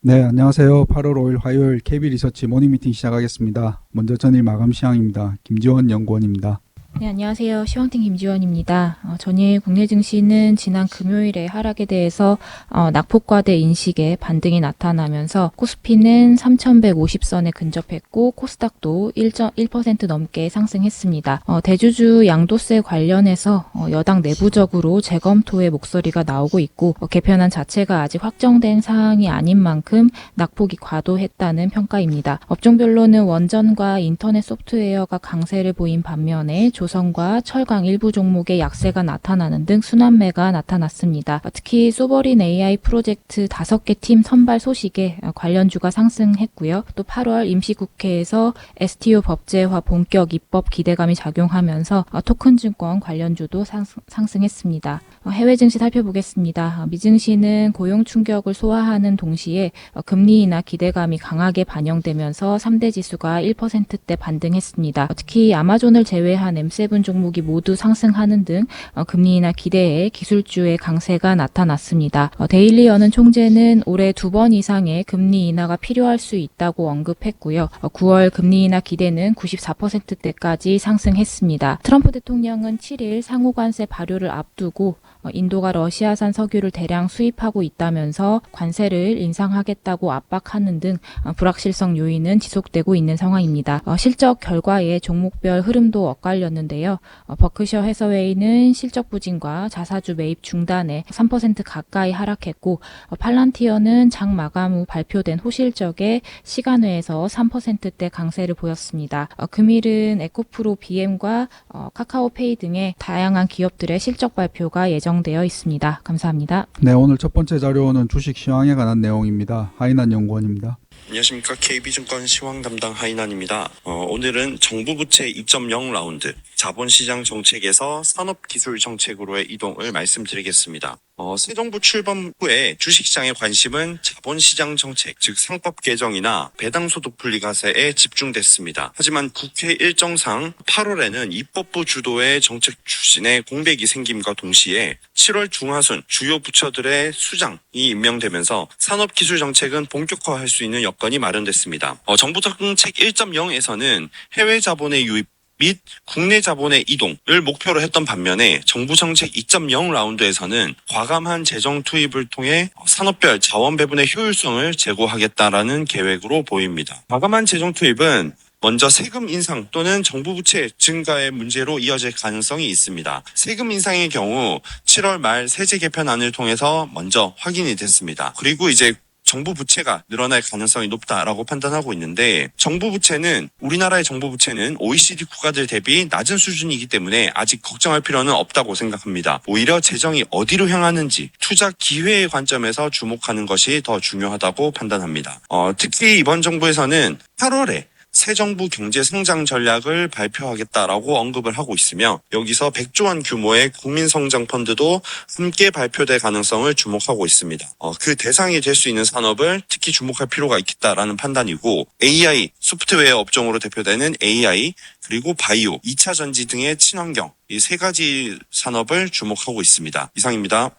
네, 안녕하세요. 8월 5일 화요일 KB 리서치 모닝 미팅 시작하겠습니다. 먼저 전일 마감 시황입니다. 김지원 연구원입니다. 네, 안녕하세요. 시황팀 김지원입니다. 어, 전일 국내 증시는 지난 금요일에 하락에 대해서 어, 낙폭과대 인식에 반등이 나타나면서 코스피는 3,150선에 근접했고 코스닥도 1.1% 넘게 상승했습니다. 어, 대주주 양도세 관련해서 어, 여당 내부적으로 재검토의 목소리가 나오고 있고 어, 개편안 자체가 아직 확정된 사항이 아닌 만큼 낙폭이 과도했다는 평가입니다. 업종별로는 원전과 인터넷 소프트웨어가 강세를 보인 반면에 조 선과 철강 일부 종목의 약세가 나타나는 등 순환매가 나타났습니다. 특히 소버린 AI 프로젝트 5개 팀 선발 소식에 관련주가 상승했고요. 또 8월 임시국회에서 STO 법제화 본격 입법 기대감이 작용하면서 토큰 증권 관련주도 상승, 상승했습니다. 해외 증시 살펴보겠습니다. 미증시는 고용 충격을 소화하는 동시에 금리 인하 기대감이 강하게 반영되면서 3대 지수가 1%대 반등했습니다. 특히 아마존을 제외한 M7 종목이 모두 상승하는 등 금리 인하 기대에 기술주의 강세가 나타났습니다. 데일리 여는 총재는 올해 두 번 이상의 금리 인하가 필요할 수 있다고 언급했고요. 9월 금리 인하 기대는 94%대까지 상승했습니다. 트럼프 대통령은 7일 상호관세 발효를 앞두고 어, 인도가 러시아산 석유를 대량 수입하고 있다면서 관세를 인상하겠다고 압박하는 등 어, 불확실성 요인은 지속되고 있는 상황입니다. 어, 실적 결과에 종목별 흐름도 엇갈렸는데 요. 버크셔 해서웨이는 실적 부진과 자사주 매입 중단에 3% 가까이 하락했고 팔란티어는 장 마감 후 발표된 호실적에 시간외에서 3%대 강세를 보였습니다. 금일은 에코프로 BM과 카카오페이 등의 다양한 기업들의 실적 발표가 예정 예정되어 있습니다. 감사합니다. 네, 오늘 첫 번째 자료는 주식 시황에 관한 내용입니다. 하인한 연구원입니다. 안녕하십니까 KB증권 시황 담당 하이난입니다. 어, 오늘은 정부 부채 2.0 라운드 자본시장 정책에서 산업기술 정책으로의 이동을 말씀드리겠습니다. 어, 새 정부 출범 후에 주식시장의 관심은 자본시장 정책, 즉 상법 개정이나 배당소득 분리과세에 집중됐습니다. 하지만 국회 일정상 8월에는 입법부 주도의 정책 추진에 공백이 생김과 동시에 7월 중하순 주요 부처들의 수장이 임명되면서 산업기술 정책은 본격화할 수 있는 여건이 마련됐습니다. 어, 정부 정책 1.0에서는 해외 자본의 유입 및 국내 자본의 이동을 목표로 했던 반면에 정부 정책 2.0 라운드에서는 과감한 재정 투입을 통해 산업별 자원 배분의 효율성을 제고하겠다라는 계획으로 보입니다. 과감한 재정 투입은 먼저 세금 인상 또는 정부 부채 증가의 문제로 이어질 가능성이 있습니다. 세금 인상의 경우 7월 말 세제 개편안을 통해서 먼저 확인이 됐습니다. 그리고 이제 정부 부채가 늘어날 가능성이 높다라고 판단하고 있는데 정부 부채는 우리나라의 정부 부채는 OECD 국가들 대비 낮은 수준이기 때문에 아직 걱정할 필요는 없다고 생각합니다. 오히려 재정이 어디로 향하는지 투자 기회의 관점에서 주목하는 것이 더 중요하다고 판단합니다. 어, 특히 이번 정부에서는 8월에 새 정부 경제 성장 전략을 발표하겠다라고 언급을 하고 있으며 여기서 100조 원 규모의 국민 성장 펀드도 함께 발표될 가능성을 주목하고 있습니다. 어, 그 대상이 될 수 있는 산업을 특히 주목할 필요가 있겠다라는 판단이고 AI 소프트웨어 업종으로 대표되는 AI 그리고 바이오, 2차 전지 등의 친환경 이 세 가지 산업을 주목하고 있습니다. 이상입니다.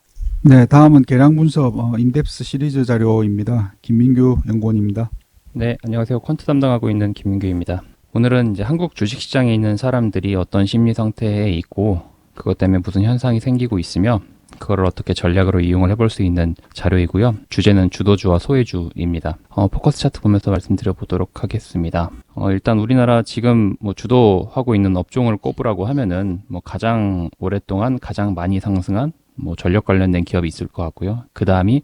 네, 다음은 계량 분석 어, 인덱스 시리즈 자료입니다. 김민규 연구원입니다. 네, 안녕하세요. 퀀트 담당하고 있는 김민규입니다. 오늘은 이제 한국 주식시장에 있는 사람들이 어떤 심리 상태에 있고 그것 때문에 무슨 현상이 생기고 있으며 그거를 어떻게 전략으로 이용을 해볼 수 있는 자료이고요. 주제는 주도주와 소외주입니다. 어, 포커스 차트 보면서 말씀드려 보도록 하겠습니다. 어, 일단 우리나라 지금 뭐 주도하고 있는 업종을 꼽으라고 하면은 뭐 가장 오랫동안 가장 많이 상승한 뭐 전력 관련된 기업이 있을 것 같고요. 그 다음이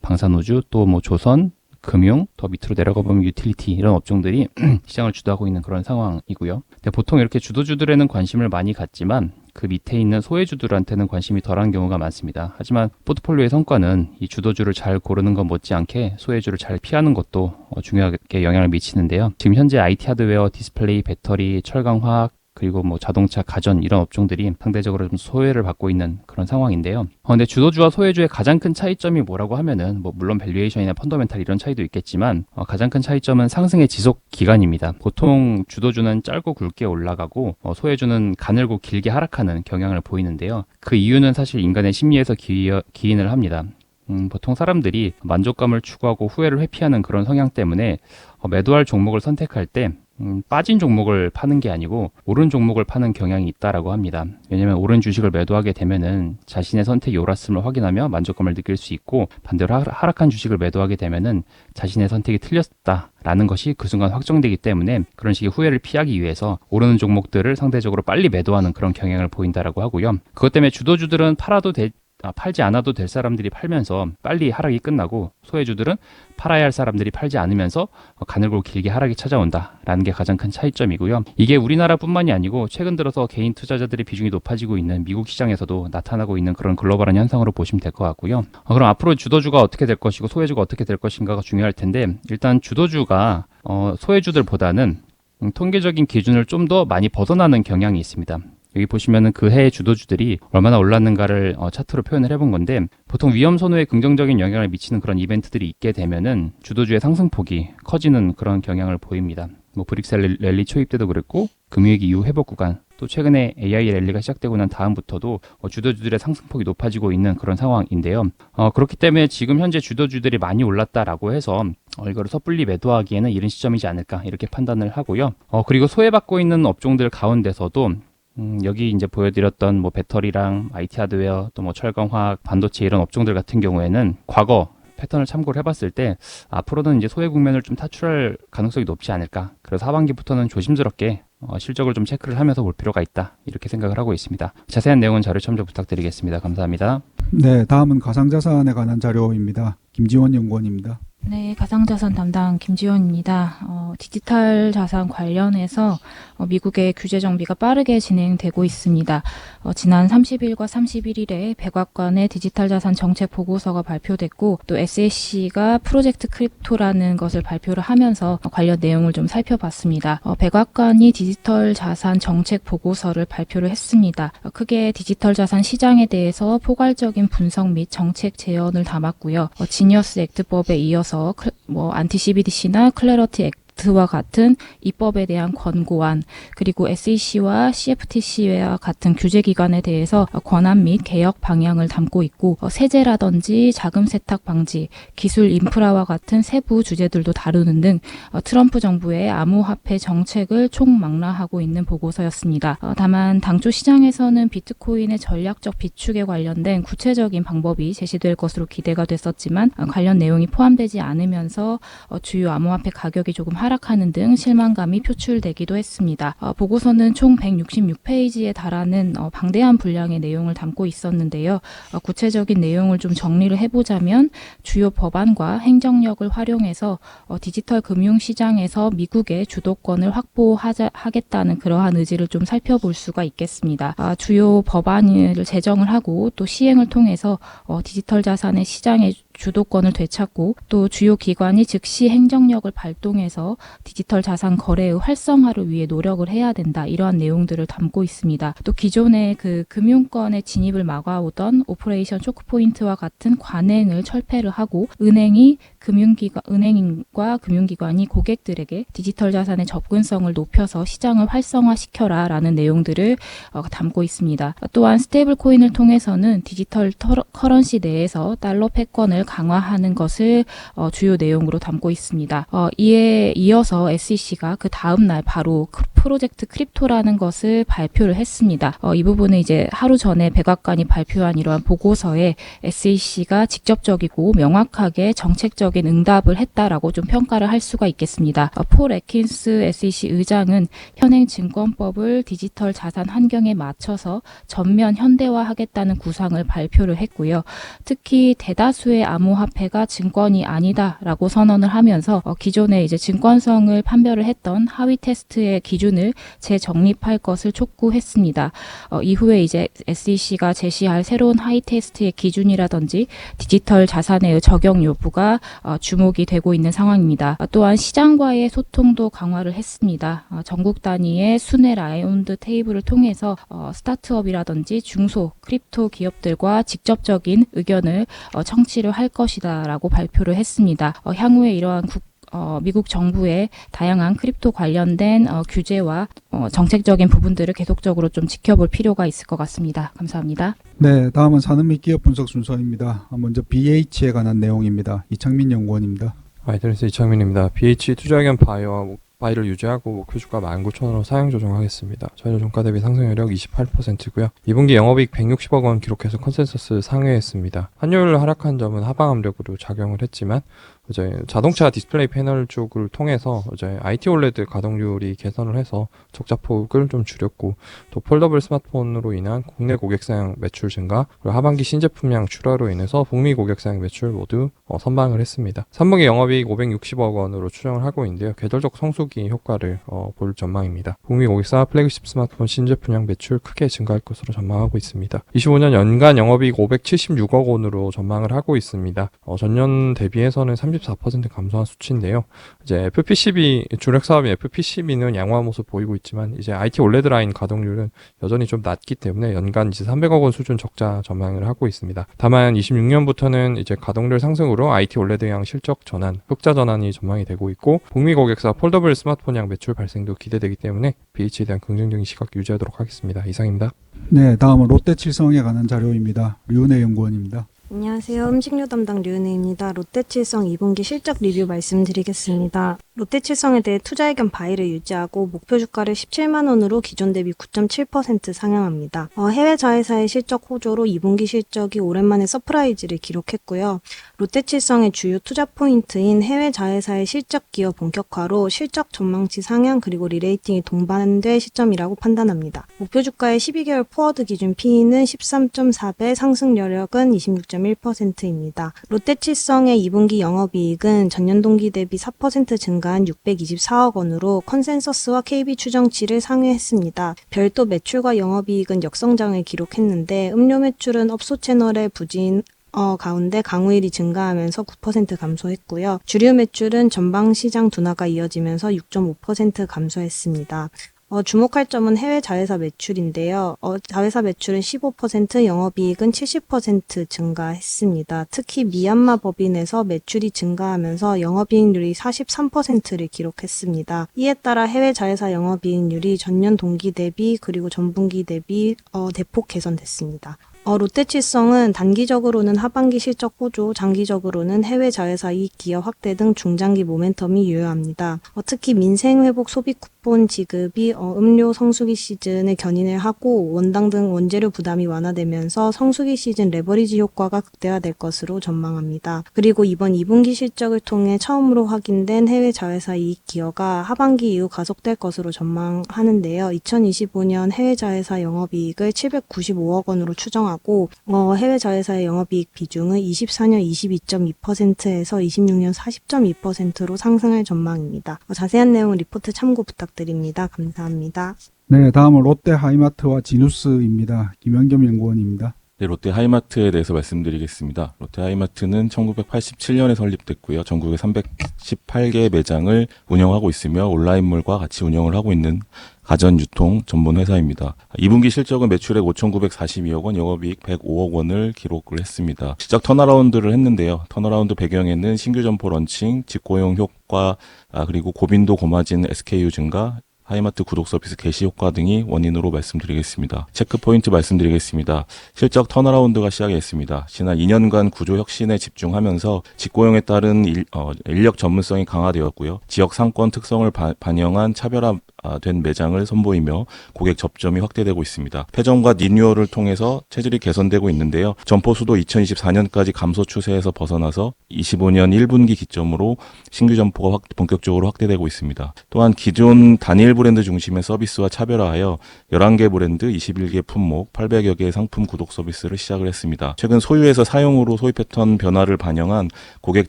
방산우주 또 뭐 조선 금융, 더 밑으로 내려가 보면 유틸리티 이런 업종들이 시장을 주도하고 있는 그런 상황이고요. 근데 보통 이렇게 주도주들에는 관심을 많이 갖지만 그 밑에 있는 소외주들한테는 관심이 덜한 경우가 많습니다. 하지만 포트폴리오의 성과는 이 주도주를 잘 고르는 것 못지않게 소외주를 잘 피하는 것도 어, 중요하게 영향을 미치는데요. 지금 현재 IT 하드웨어, 디스플레이, 배터리, 철강화학, 그리고 뭐 자동차, 가전 이런 업종들이 상대적으로 좀 소외를 받고 있는 그런 상황인데요. 어, 근데 주도주와 소외주의 가장 큰 차이점이 뭐라고 하면은 뭐 물론 밸류에이션이나 펀더멘탈 이런 차이도 있겠지만 어, 가장 큰 차이점은 상승의 지속 기간입니다. 보통 주도주는 짧고 굵게 올라가고 어, 소외주는 가늘고 길게 하락하는 경향을 보이는데요. 그 이유는 사실 인간의 심리에서 기, 기인을 합니다. 음, 보통 사람들이 만족감을 추구하고 후회를 회피하는 그런 성향 때문에 어, 매도할 종목을 선택할 때 음, 빠진 종목을 파는 게 아니고 오른 종목을 파는 경향이 있다라고 합니다. 왜냐하면 오른 주식을 매도하게 되면은 자신의 선택이 옳았음을 확인하며 만족감을 느낄 수 있고 반대로 하- 하락한 주식을 매도하게 되면은 자신의 선택이 틀렸다라는 것이 그 순간 확정되기 때문에 그런 식의 후회를 피하기 위해서 오르는 종목들을 상대적으로 빨리 매도하는 그런 경향을 보인다라고 하고요. 그것 때문에 주도주들은 팔아도 될 아, 팔지 않아도 될 사람들이 팔면서 빨리 하락이 끝나고 소외주들은 팔아야 할 사람들이 팔지 않으면서 어, 가늘고 길게 하락이 찾아온다라는 게 가장 큰 차이점이고요. 이게 우리나라뿐만이 아니고 최근 들어서 개인 투자자들의 비중이 높아지고 있는 미국 시장에서도 나타나고 있는 그런 글로벌한 현상으로 보시면 될 것 같고요. 어, 그럼 앞으로 주도주가 어떻게 될 것이고 소외주가 어떻게 될 것인가가 중요할 텐데 일단 주도주가 어, 소외주들보다는 음, 통계적인 기준을 좀 더 많이 벗어나는 경향이 있습니다. 여기 보시면은 그 해의 주도주들이 얼마나 올랐는가를 어, 차트로 표현을 해본 건데 보통 위험 선호에 긍정적인 영향을 미치는 그런 이벤트들이 있게 되면은 주도주의 상승폭이 커지는 그런 경향을 보입니다. 뭐 브릭셀 랠리 초입 때도 그랬고 금융위기 이후 회복 구간 또 최근에 AI 랠리가 시작되고 난 다음부터도 어, 주도주들의 상승폭이 높아지고 있는 그런 상황인데요. 어, 그렇기 때문에 지금 현재 주도주들이 많이 올랐다라고 해서 어, 이거를 섣불리 매도하기에는 이른 시점이지 않을까 이렇게 판단을 하고요. 어, 그리고 소외받고 있는 업종들 가운데서도 음, 여기 이제 보여드렸던 뭐 배터리랑 IT 하드웨어 또 뭐 철강화학 반도체 이런 업종들 같은 경우에는 과거 패턴을 참고를 해봤을 때 앞으로는 이제 소외 국면을 좀 탈출할 가능성이 높지 않을까. 그래서 하반기부터는 조심스럽게 어, 실적을 좀 체크를 하면서 볼 필요가 있다. 이렇게 생각을 하고 있습니다. 자세한 내용은 자료 첨부 부탁드리겠습니다. 감사합니다. 네, 다음은 가상자산에 관한 자료입니다. 김지원 연구원입니다. 네, 가상자산 담당 김지원입니다. 어, 디지털 자산 관련해서 어, 미국의 규제 정비가 빠르게 진행되고 있습니다. 어, 지난 30일과 31일에 백악관의 디지털 자산 정책 보고서가 발표됐고 또 SEC가 프로젝트 크립토라는 것을 발표를 하면서 어, 관련 내용을 좀 살펴봤습니다. 어, 백악관이 디지털 자산 정책 보고서를 발표를 했습니다. 어, 크게 디지털 자산 시장에 대해서 포괄적인 분석 및 정책 제언을 담았고요. 어, 지니어스 액트법에 이어서 클- 뭐 안티 CBDC나 클래러티 액 트와 같은 입법에 대한 권고안 그리고 SEC와 CFTC와 같은 규제 기관에 대해서 어, 권한 및 개혁 방향을 담고 있고 어, 세제라든지 자금 세탁 방지, 기술 인프라와 같은 세부 주제들도 다루는 등 어, 트럼프 정부의 암호화폐 정책을 총망라하고 있는 보고서였습니다. 어, 다만 당초 시장에서는 비트코인의 전략적 비축에 관련된 구체적인 방법이 제시될 것으로 기대가 됐었지만 어, 관련 내용이 포함되지 않으면서 어, 주요 암호화폐 가격이 조금 하 락하는 등 실망감이 표출되기도 했습니다. 어, 보고서는 총 166페이지에 달하는 어, 방대한 분량의 내용을 담고 있었는데요. 어, 구체적인 내용을 좀 정리를 해보자면 주요 법안과 행정력을 활용해서 어, 디지털 금융 시장에서 미국의 주도권을 확보하겠다는 그러한 의지를 좀 살펴볼 수가 있겠습니다. 아, 주요 법안을 제정을 하고 또 시행을 통해서 어, 디지털 자산의 시장의 주도권을 되찾고 또 주요 기관이 즉시 행정력을 발동해서 디지털 자산 거래의 활성화를 위해 노력을 해야 된다. 이러한 내용들을 담고 있습니다. 또 기존의 그 금융권의 진입을 막아오던 오퍼레이션 초크포인트와 같은 관행을 철폐를 하고 은행이 금융기관, 은행과 금융기관이 고객들에게 디지털 자산의 접근성을 높여서 시장을 활성화시켜라 라는 내용들을 어, 담고 있습니다. 또한 스테이블 코인을 통해서는 디지털 커런시 내에서 달러 패권을 강화하는 것을 어, 주요 내용으로 담고 있습니다. 어, 이에 이어서 SEC가 그 다음 날 바로 크- 프로젝트 크립토라는 것을 발표를 했습니다. 어, 이 부분은 이제 하루 전에 백악관이 발표한 이러한 보고서에 SEC가 직접적이고 명확하게 정책적인 응답을 했다라고 좀 평가를 할 수가 있겠습니다. 어, 폴 에킨스 SEC 의장은 현행 증권법을 디지털 자산 환경에 맞춰서 전면 현대화하겠다는 구상을 발표를 했고요. 특히 대다수의 암호화폐가 증권이 아니다라고 선언을 하면서 어, 기존에 이제 증권성을 판별을 했던 하위 테스트의 기준 을 재정립할 것을 촉구했습니다. 어, 이후에 이제 SEC가 제시할 새로운 하위 테스트의 기준이라든지 디지털 자산의 적용 여부가 어, 주목이 되고 있는 상황입니다. 어, 또한 시장과의 소통도 강화를 했습니다. 어, 전국 단위의 순회 라운드 테이블을 통해서 어, 스타트업이라든지 중소 크립토 기업들과 직접적인 의견을 어, 청취를 할 것이다라고 발표를 했습니다. 어, 향후에 이러한 국 어, 미국 정부의 다양한 크립토 관련된 어, 규제와 어, 정책적인 부분들을 계속적으로 좀 지켜볼 필요가 있을 것 같습니다. 감사합니다. 네, 다음은 산업 및 기업 분석 순서입니다. 먼저 BH에 관한 내용입니다. 이창민 연구원입니다. 아이들에서 이창민입니다. BH 투자 의견 바이와 목- 바이를 유지하고 목표 주가 19,000원으로 사양 조정하겠습니다. 전일 종가 대비 상승 여력 28%고요. 2분기 영업이익 160억 원 기록해서 컨센서스 상회했습니다. 환율 하락한 점은 하방 압력으로 작용을 했지만 이제 자동차 디스플레이 패널 쪽을 통해서 이제 IT OLED 가동률이 개선을 해서 적자폭을 좀 줄였고 또 폴더블 스마트폰으로 인한 국내 고객사양 매출 증가 그리고 하반기 신제품량 출하로 인해서 북미 고객사양 매출 모두 어, 선방을 했습니다. 3분기 영업이익 560억 원으로 추정을 하고 있는데요. 계절적 성수기 효과를 어, 볼 전망입니다. 북미 고객사 플래그십 스마트폰 신제품량 매출 크게 증가할 것으로 전망하고 있습니다. 25년 연간 영업이익 576억 원으로 전망을 하고 있습니다. 어, 전년 대비해서는 34% 감소한 수치인데요. 이제 FPCB 주력 사업인 FPCB는 양호한 모습 보이고 있지만 이제 IT OLED 라인 가동률은 여전히 좀 낮기 때문에 연간 이제 300억 원 수준 적자 전망을 하고 있습니다. 다만 26년부터는 이제 가동률 상승으로 IT OLED양 실적 전환, 흑자 전환이 전망이 되고 있고 북미 고객사 폴더블 스마트폰 양 매출 발생도 기대되기 때문에 BH에 대한 긍정적인 시각 유지하도록 하겠습니다. 이상입니다. 네, 다음은 롯데칠성에 관한 자료입니다. 류은혜 연구원입니다. 안녕하세요. 음식료 담당 류은혜입니다. 롯데칠성 2분기 실적 리뷰 말씀드리겠습니다. 롯데칠성에 대해 투자 의견 바이를 유지하고 목표 주가를 17만 원으로 기존 대비 9.7% 상향합니다. 어, 해외 자회사의 실적 호조로 2분기 실적이 오랜만에 서프라이즈를 기록했고요. 롯데칠성의 주요 투자 포인트인 해외 자회사의 실적 기여 본격화로 실적 전망치 상향 그리고 리레이팅이 동반될 시점이라고 판단합니다. 목표 주가의 12개월 포워드 기준 P는 13.4배, 상승 여력은 26.1%입니다. 롯데칠성의 2분기 영업이익은 전년 동기 대비 4% 증가 한 624억 원으로 컨센서스와 KB 추정치를 상회했습니다. 별도 매출과 영업이익은 역성장을 기록했는데 음료 매출은 업소 채널의 부진 어, 가운데 강우일이 증가하면서 9% 감소했고요. 주류 매출은 전방 시장 둔화가 이어지면서 6.5% 감소했습니다. 어, 주목할 점은 해외 자회사 매출인데요. 어, 자회사 매출은 15%, 영업이익은 70% 증가했습니다. 특히 미얀마 법인에서 매출이 증가하면서 영업이익률이 43%를 기록했습니다. 이에 따라 해외 자회사 영업이익률이 전년 동기 대비 그리고 전분기 대비 어, 대폭 개선됐습니다. 어, 롯데칠성은 단기적으로는 하반기 실적 호조, 장기적으로는 해외 자회사 이익 기여 확대 등 중장기 모멘텀이 유효합니다. 어, 특히 민생 회복 소비 쿠폰 지급이 어, 음료 성수기 시즌에 견인을 하고 원당 등 원재료 부담이 완화되면서 성수기 시즌 레버리지 효과가 극대화될 것으로 전망합니다. 그리고 이번 2분기 실적을 통해 처음으로 확인된 해외 자회사 이익 기여가 하반기 이후 가속될 것으로 전망하는데요. 2025년 해외 자회사 영업이익을 795억 원으로 추정하고 어, 해외 자회사의 영업이익 비중은 24년 22.2%에서 26년 40.2%로 상승할 전망입니다. 어, 자세한 내용 리포트 참고 부탁드립니다. 감사합니다. 네, 다음은 롯데 하이마트와 지누스입니다. 김현겸 연구원입니다. 네, 롯데 하이마트에 대해서 말씀드리겠습니다. 롯데 하이마트는 1987년에 설립됐고요. 전국에 318개 매장을 운영하고 있으며 온라인몰과 같이 운영을 하고 있는 가전 유통 전문 회사입니다. 2분기 실적은 매출액 5,942억 원, 영업이익 105억 원을 기록을 했습니다. 시작 턴어라운드를 했는데요. 턴어라운드 배경에는 신규 점포 런칭, 직고용 효과, 아, 그리고 고빈도 고마진 SKU 증가, 하이마트 구독 서비스 게시 효과 등이 원인으로 말씀드리겠습니다. 체크 포인트 말씀드리겠습니다. 실적 턴어라운드가 시작했습니다. 지난 2년간 구조 혁신에 집중하면서 직고용에 따른 일, 어, 인력 전문성이 강화되었고요. 지역 상권 특성을 바- 반영한 차별화 된 매장을 선보이며 고객 접점이 확대되고 있습니다. 폐점과 리뉴얼을 통해서 체질이 개선되고 있는데요. 점포 수도 2024년까지 감소 추세에서 벗어나서 25년 1분기 기점으로 신규 점포가 확- 본격적으로 확대되고 있습니다. 또한 기존 단일 브랜드 중심의 서비스와 차별화하여 11개 브랜드, 21개 품목, 800여 개의 상품 구독 서비스를 시작을 했습니다. 최근 소유에서 사용으로 소비 패턴 변화를 반영한 고객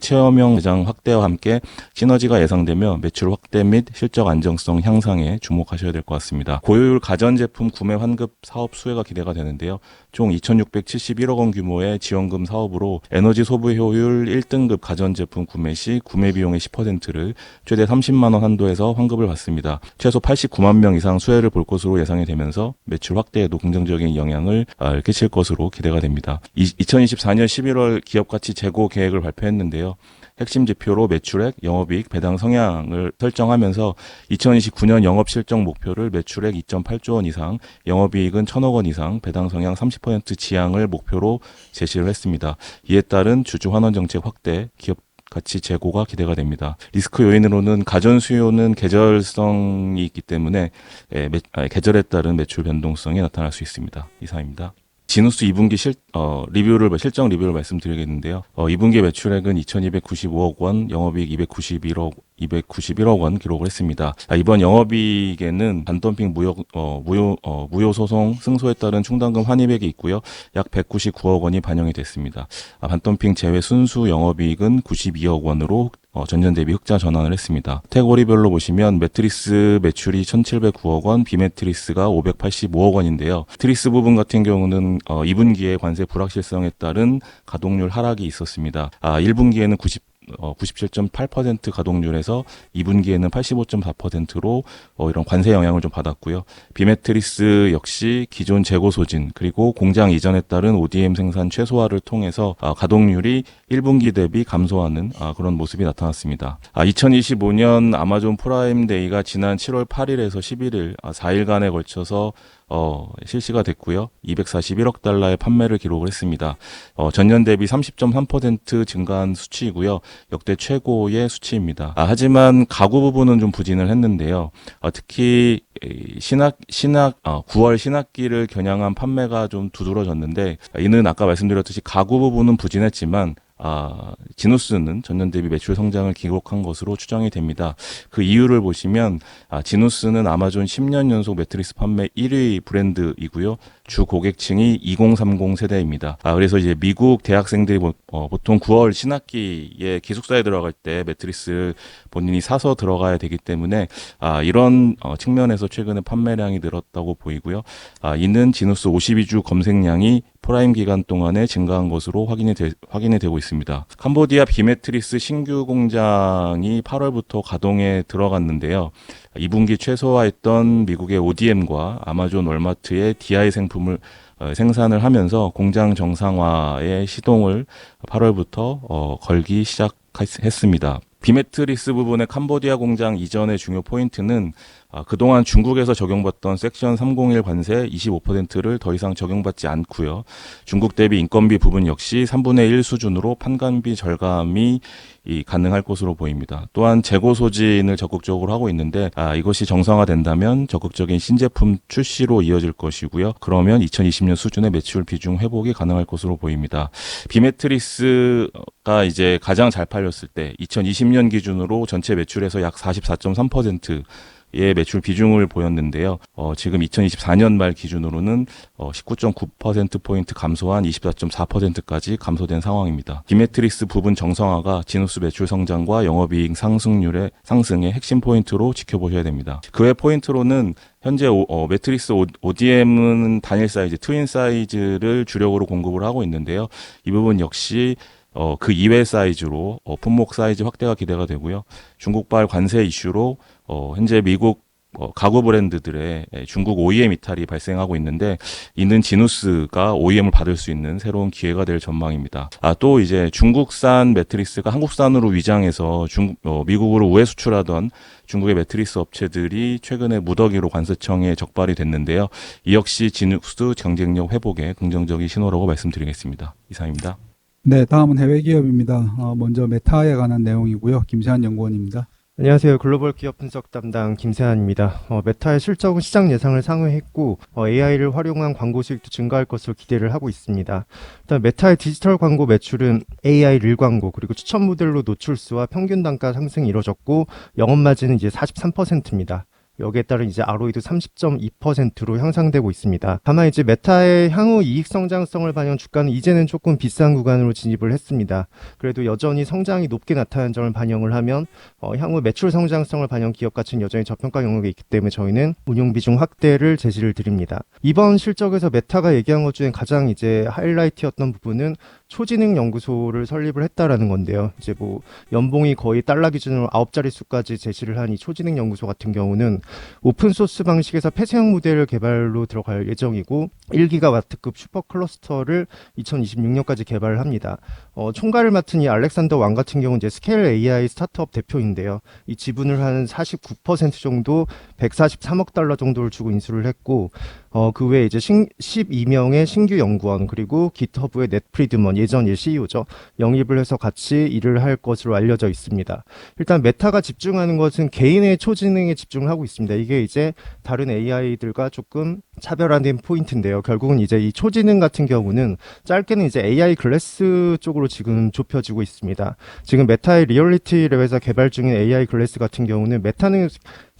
체험형 매장 확대와 함께 시너지가 예상되며 매출 확대 및 실적 안정성 향상 에 주목하셔야 될 것 같습니다. 고효율 가전제품 구매 환급 사업 수혜가 기대가 되는데요. 총 2,671억 원 규모의 지원금 사업으로 에너지 소비 효율 1등급 가전제품 구매 시 구매 비용의 10%를 최대 30만 원 한도에서 환급을 받습니다. 최소 89만 명 이상 수혜를 볼 것으로 예상이 되면서 매출 확대에도 긍정적인 영향을 아, 끼칠 것으로 기대가 됩니다. 이, 2024년 11월 기업 가치 재고 계획을 발표했는데요. 핵심 지표로 매출액, 영업이익, 배당 성향을 설정하면서 2029년 영업 실적 목표를 매출액 2.8조 원 이상, 영업이익은 1천억 원 이상, 배당 성향 30% 지향을 목표로 제시를 했습니다. 이에 따른 주주 환원 정책 확대, 기업 가치 재고가 기대가 됩니다. 리스크 요인으로는 가전 수요는 계절성이 있기 때문에 예, 매- 아, 계절에 따른 매출 변동성이 나타날 수 있습니다. 이상입니다. 지누스 2분기 실, 어, 리뷰를, 실적 리뷰를 말씀드리겠는데요. 어, 2분기 매출액은 2,295억 원, 영업이익 291억, 291억 원 기록을 했습니다. 아, 이번 영업이익에는 반덤핑 무역, 어, 무효, 어, 무효 소송 승소에 따른 충당금 환입액이 있고요. 약 199억 원이 반영이 됐습니다. 아, 반덤핑 제외 순수 영업이익은 92억 원으로 어, 전년 대비 흑자 전환을 했습니다. 카테고리별로 보시면 매트리스 매출이 1,709억 원, 비매트리스가 585억 원인데요. 트리스 부분 같은 경우는 어, 2분기에 관세 불확실성에 따른 가동률 하락이 있었습니다. 아, 1분기에는 90 어, 97.8% 가동률에서 2분기에는 85.4%로 어, 이런 관세 영향을 좀 받았고요. 비매트리스 역시 기존 재고 소진 그리고 공장 이전에 따른 ODM 생산 최소화를 통해서 아, 가동률이 1분기 대비 감소하는 아, 그런 모습이 나타났습니다. 아, 2025년 아마존 프라임 데이가 지난 7월 8일에서 11일 아, 4일간에 걸쳐서 어, 실시가 됐고요. 241억 달러의 판매를 기록을 했습니다. 어, 전년 대비 30.3% 증가한 수치이고요. 역대 최고의 수치입니다. 아, 하지만 가구 부분은 좀 부진을 했는데요. 아, 특히 이 신학 신학 어, 9월 신학기를 겨냥한 판매가 좀 두드러졌는데 이는 아까 말씀드렸듯이 가구 부분은 부진했지만 아, 지누스는 전년 대비 매출 성장을 기록한 것으로 추정이 됩니다. 그 이유를 보시면 아, 지누스는 아마존 10년 연속 매트리스 판매 1위 브랜드이고요. 주 고객층이 2030 세대입니다. 아, 그래서 이제 미국 대학생들이 보, 어, 보통 9월 신학기에 기숙사에 들어갈 때 매트리스를 본인이 사서 들어가야 되기 때문에 아, 이런 어, 측면에서 최근에 판매량이 늘었다고 보이고요. 아, 이는 지누스 52주 검색량이 프라임 기간 동안에 증가한 것으로 확인이, 되, 확인이 되고 있습니다. 캄보디아 비매트리스 신규 공장이 8월부터 가동에 들어갔는데요. 2분기 최소화했던 미국의 ODM과 아마존 월마트의 DI 생품 을 어, 생산을 하면서 공장 정상화의 시동을 8월부터 어, 걸기 시작했습니다. 비매트리스 부분의 캄보디아 공장 이전의 중요 포인트는 아, 그동안 중국에서 적용받던 섹션 301 관세 25%를 더 이상 적용받지 않고요. 중국 대비 인건비 부분 역시 3분의 1 수준으로 판관비 절감이 이 가능할 것으로 보입니다. 또한 재고 소진을 적극적으로 하고 있는데 아, 이것이 정상화된다면 적극적인 신제품 출시로 이어질 것이고요. 그러면 2020년 수준의 매출 비중 회복이 가능할 것으로 보입니다. 비매트리스가 이제 가장 잘 팔렸을 때 2020년 기준으로 전체 매출에서 약 44.3% 의 매출 비중을 보였는데요. 어, 지금 2024년 말 기준으로는 어, 19.9%포인트 감소한 24.4%까지 감소된 상황입니다. 비매트리스 부분 정상화가 지누스 매출 성장과 영업이익 상승률의 상승의 핵심 포인트로 지켜보셔야 됩니다. 그 외 포인트로는 현재 오, 어, 매트리스 오, ODM은 단일 사이즈, 트윈 사이즈를 주력으로 공급을 하고 있는데요. 이 부분 역시 어, 그 이외 사이즈로 어, 품목 사이즈 확대가 기대가 되고요. 중국발 관세 이슈로 어, 현재 미국 어, 가구 브랜드들의 예, 중국 OEM 이탈이 발생하고 있는데 이는 지누스가 OEM을 받을 수 있는 새로운 기회가 될 전망입니다. 아, 또 이제 중국산 매트리스가 한국산으로 위장해서 중, 어, 미국으로 우회 수출하던 중국의 매트리스 업체들이 최근에 무더기로 관세청에 적발이 됐는데요. 이 역시 지누스 경쟁력 회복에 긍정적인 신호라고 말씀드리겠습니다. 이상입니다. 네, 다음은 해외 기업입니다. 어, 먼저 메타에 관한 내용이고요. 김세한 연구원입니다. 안녕하세요. 글로벌 기업 분석 담당 김세한입니다. 어, 메타의 실적은 시장 예상을 상회했고 어, AI를 활용한 광고 수익도 증가할 것으로 기대를 하고 있습니다. 일단 메타의 디지털 광고 매출은 AI 릴 광고 그리고 추천 모델로 노출 수와 평균 단가 상승이 이뤄졌고 영업 마진은 이제 43%입니다. 여기에 따른 이제 ROE도 30.2%로 향상되고 있습니다. 다만 이제 메타의 향후 이익 성장성을 반영 주가는 이제는 조금 비싼 구간으로 진입을 했습니다. 그래도 여전히 성장이 높게 나타나는 점을 반영을 하면 어, 향후 매출 성장성을 반영 기업 가치는 여전히 저평가 영역에 있기 때문에 저희는 운용 비중 확대를 제시를 드립니다. 이번 실적에서 메타가 얘기한 것 중에 가장 이제 하이라이트였던 부분은 초지능 연구소를 설립을 했다라는 건데요. 이제 뭐 연봉이 거의 달러 기준으로 아홉 자릿수까지 제시를 한 이 초지능 연구소 같은 경우는 오픈 소스 방식에서 폐쇄형 모델 개발로 들어갈 예정이고 1기가와트급 슈퍼 클러스터를 2026년까지 개발을 합니다. 어, 총괄을 맡은 이 알렉산더 왕 같은 경우는 이제 스케일 AI 스타트업 대표인데요. 이 지분을 한 49% 정도 143억 달러 정도를 주고 인수를 했고 어, 그 외에 이제 신, 12명의 신규 연구원 그리고 기트허브의 넷 프리드먼 예전 일 CEO죠. 영입을 해서 같이 일을 할 것으로 알려져 있습니다. 일단 메타가 집중하는 것은 개인의 초지능에 집중을 하고 있습니다. 이게 이제 다른 AI들과 조금 차별화된 포인트인데요. 결국은 이제 이 초지능 같은 경우는 짧게는 이제 AI 글래스 쪽으로 지금 좁혀지고 있습니다. 지금 메타의 리얼리티 랩에서 개발 중인 AI 글래스 같은 경우는 메타는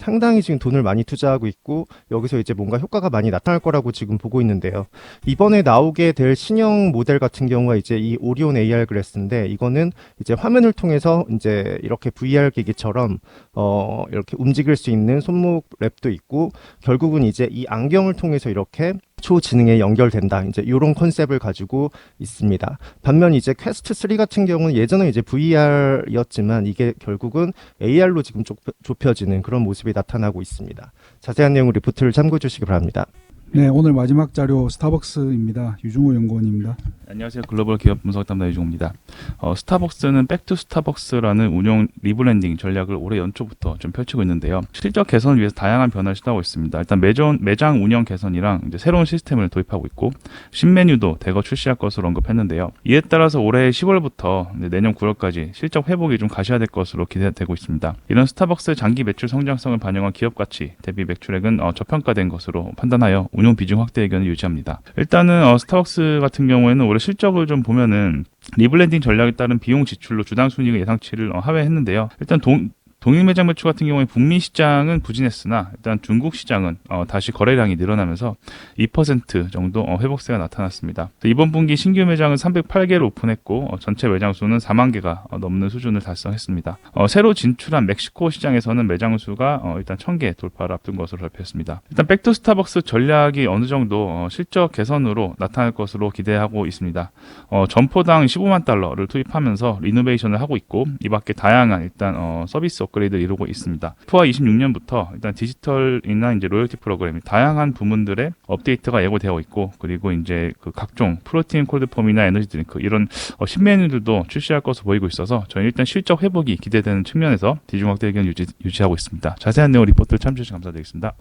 상당히 지금 돈을 많이 투자하고 있고 여기서 이제 뭔가 효과가 많이 나타날 거라고 지금 보고 있는데요. 이번에 나오게 될 신형 모델 같은 경우가 이제 이 오리온 AR 글래스인데 이거는 이제 화면을 통해서 이제 이렇게 VR 기기처럼 어 이렇게 움직일 수 있는 손목 랩도 있고 결국은 이제 이 안경을 통해서 이렇게 초지능에 연결된다. 이제 이런 컨셉을 가지고 있습니다. 반면 이제 퀘스트 3 같은 경우는 예전에 이제 VR이었지만 이게 결국은 AR로 지금 좁, 좁혀지는 그런 모습이 나타나고 있습니다. 자세한 내용 리포트를 참고해 주시기 바랍니다. 네, 오늘 마지막 자료 스타벅스입니다. 유중호 연구원입니다. 안녕하세요. 글로벌 기업 분석 담당 유종입니다. 어, 스타벅스는 백투 스타벅스라는 운용 리브랜딩 전략을 올해 연초부터 좀 펼치고 있는데요. 실적 개선을 위해서 다양한 변화를 시도하고 있습니다. 일단 매장, 매장 운영 개선이랑 이제 새로운 시스템을 도입하고 있고 신메뉴도 대거 출시할 것으로 언급했는데요. 이에 따라서 올해 10월부터 내년 9월까지 실적 회복이 좀 가셔야 될 것으로 기대되고 있습니다. 이런 스타벅스의 장기 매출 성장성을 반영한 기업 가치 대비 매출액은 어, 저평가된 것으로 판단하여 운용 비중 확대 의견을 유지합니다. 일단은 어, 스타벅스 같은 경우에는 올해 실적을 좀 보면은 리블렌딩 전략에 따른 비용 지출로 주당 순이익 예상치를 어, 하회했는데요. 일단 동 동일 매장 매출 같은 경우에 북미 시장은 부진했으나 일단 중국 시장은 어, 다시 거래량이 늘어나면서 2% 정도 어, 회복세가 나타났습니다. 또 이번 분기 신규 매장은 308개를 오픈했고 어, 전체 매장 수는 4만 개가 어, 넘는 수준을 달성했습니다. 어, 새로 진출한 멕시코 시장에서는 매장 수가 어, 일단 1000개 돌파를 앞둔 것으로 발표했습니다. 일단 백투 스타벅스 전략이 어느 정도 어, 실적 개선으로 나타날 것으로 기대하고 있습니다. 어, 점포당 15만 달러를 투입하면서 리노베이션을 하고 있고 이 밖에 다양한 일단 어, 서비스 업그레이드를 이루고 있습니다. 푸아 26년부터 일단 디지털이나 이제 로열티 프로그램 다양한 부문들의 업데이트가 예고되어 있고 그리고 이제 그 각종 프로틴 콜드폼이나 에너지 드링크 이런 어, 신메뉴들도 출시할 것으로 보이고 있어서 저는 일단 실적 회복이 기대되는 측면에서 비중 확대 의견 유지, 유지하고 있습니다. 자세한 내용 리포트를 참조해 주셔서 감사드리겠습니다.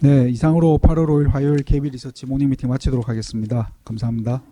네, 이상으로 8월 5일 화요일 KB 리서치 모닝 미팅 마치도록 하겠습니다. 감사합니다.